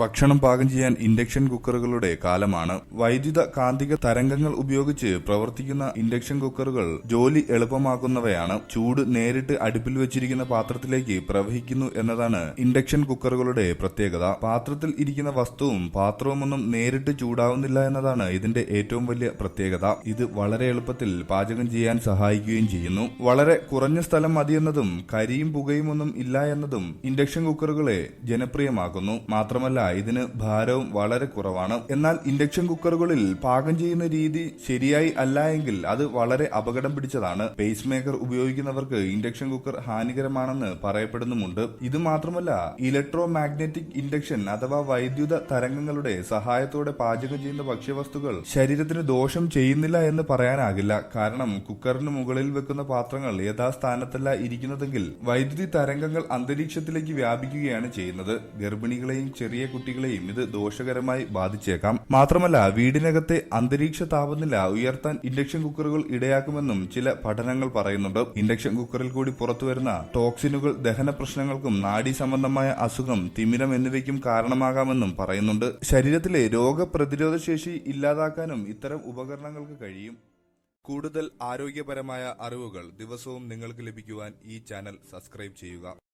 ഭക്ഷണം പാകം ചെയ്യാൻ ഇൻഡക്ഷൻ കുക്കറുകളുടെ കാലമാണ്. വൈദ്യുത കാന്തിക തരംഗങ്ങൾ ഉപയോഗിച്ച് പ്രവർത്തിക്കുന്ന ഇൻഡക്ഷൻ കുക്കറുകൾ ജോലി എളുപ്പമാക്കുന്നവയാണ്. ചൂട് നേരിട്ട് അടുപ്പിൽ വെച്ചിരിക്കുന്ന പാത്രത്തിലേക്ക് പ്രവഹിക്കുന്നു എന്നതാണ് ഇൻഡക്ഷൻ കുക്കറുകളുടെ പ്രത്യേകത. പാത്രത്തിൽ ഇരിക്കുന്ന വസ്തുവും പാത്രവുമൊന്നും നേരിട്ട് ചൂടാവുന്നില്ല എന്നതാണ് ഇതിന്റെ ഏറ്റവും വലിയ പ്രത്യേകത. ഇത് വളരെ എളുപ്പത്തിൽ പാചകം ചെയ്യാൻ സഹായിക്കുകയും ചെയ്യുന്നു. വളരെ കുറഞ്ഞ സ്ഥലം മതിയെന്നതും കരിയും പുകയും ഒന്നും ഇല്ല എന്നതും ഇൻഡക്ഷൻ കുക്കറുകളെ ജനപ്രിയമാക്കുന്നു. മാത്രമല്ല ഇതിന് ഭാരവും വളരെ കുറവാണ്. എന്നാൽ ഇൻഡക്ഷൻ കുക്കറുകളിൽ പാകം ചെയ്യുന്ന രീതി ശരിയായി അല്ല എങ്കിൽ അത് വളരെ അപകടം പിടിച്ചതാണ്. പേസ് മേക്കർ ഉപയോഗിക്കുന്നവർക്ക് ഇൻഡക്ഷൻ കുക്കർ ഹാനികരമാണെന്ന് പറയപ്പെടുന്നുമുണ്ട്. ഇത് മാത്രമല്ല ഇലക്ട്രോ മാഗ്നറ്റിക് ഇൻഡക്ഷൻ അഥവാ വൈദ്യുത തരംഗങ്ങളുടെ സഹായത്തോടെ പാചകം ചെയ്യുന്ന ഭക്ഷ്യവസ്തുക്കൾ ശരീരത്തിന് ദോഷം ചെയ്യുന്നില്ല എന്ന് പറയാനാകില്ല. കാരണം കുക്കറിന് മുകളിൽ വെക്കുന്ന പാത്രങ്ങൾ യഥാസ്ഥാനത്തല്ല ഇരിക്കുന്നതെങ്കിൽ വൈദ്യുതി തരംഗങ്ങൾ അന്തരീക്ഷത്തിലേക്ക് വ്യാപിക്കുകയാണ് ചെയ്യുന്നത്. ഗർഭിണികളെയും ചെറിയ കുട്ടികളെയും ഇത് ദോഷകരമായി ബാധിച്ചേക്കാം. മാത്രമല്ല വീടിനകത്തെ അന്തരീക്ഷ താപനില ഉയർത്താൻ ഇൻഡക്ഷൻ കുക്കറുകൾ ഇടയാക്കുമെന്നും ചില പഠനങ്ങൾ പറയുന്നുണ്ട്. ഇൻഡക്ഷൻ കുക്കറിൽ കൂടി പുറത്തുവരുന്ന ടോക്സിനുകൾ ദഹന പ്രശ്നങ്ങൾക്കും നാഡീ സംബന്ധമായ അസുഖം തിമിരം എന്നിവയ്ക്കും കാരണമാകാമെന്നും പറയുന്നുണ്ട്. ശരീരത്തിലെ രോഗപ്രതിരോധ ശേഷി ഇല്ലാതാക്കാനും ഇത്തരം ഉപകരണങ്ങൾക്ക് കഴിയും. കൂടുതൽ ആരോഗ്യപരമായ അറിവുകൾ ദിവസവും നിങ്ങൾക്ക് ലഭിക്കുവാൻ ഈ ചാനൽ സബ്സ്ക്രൈബ് ചെയ്യുക.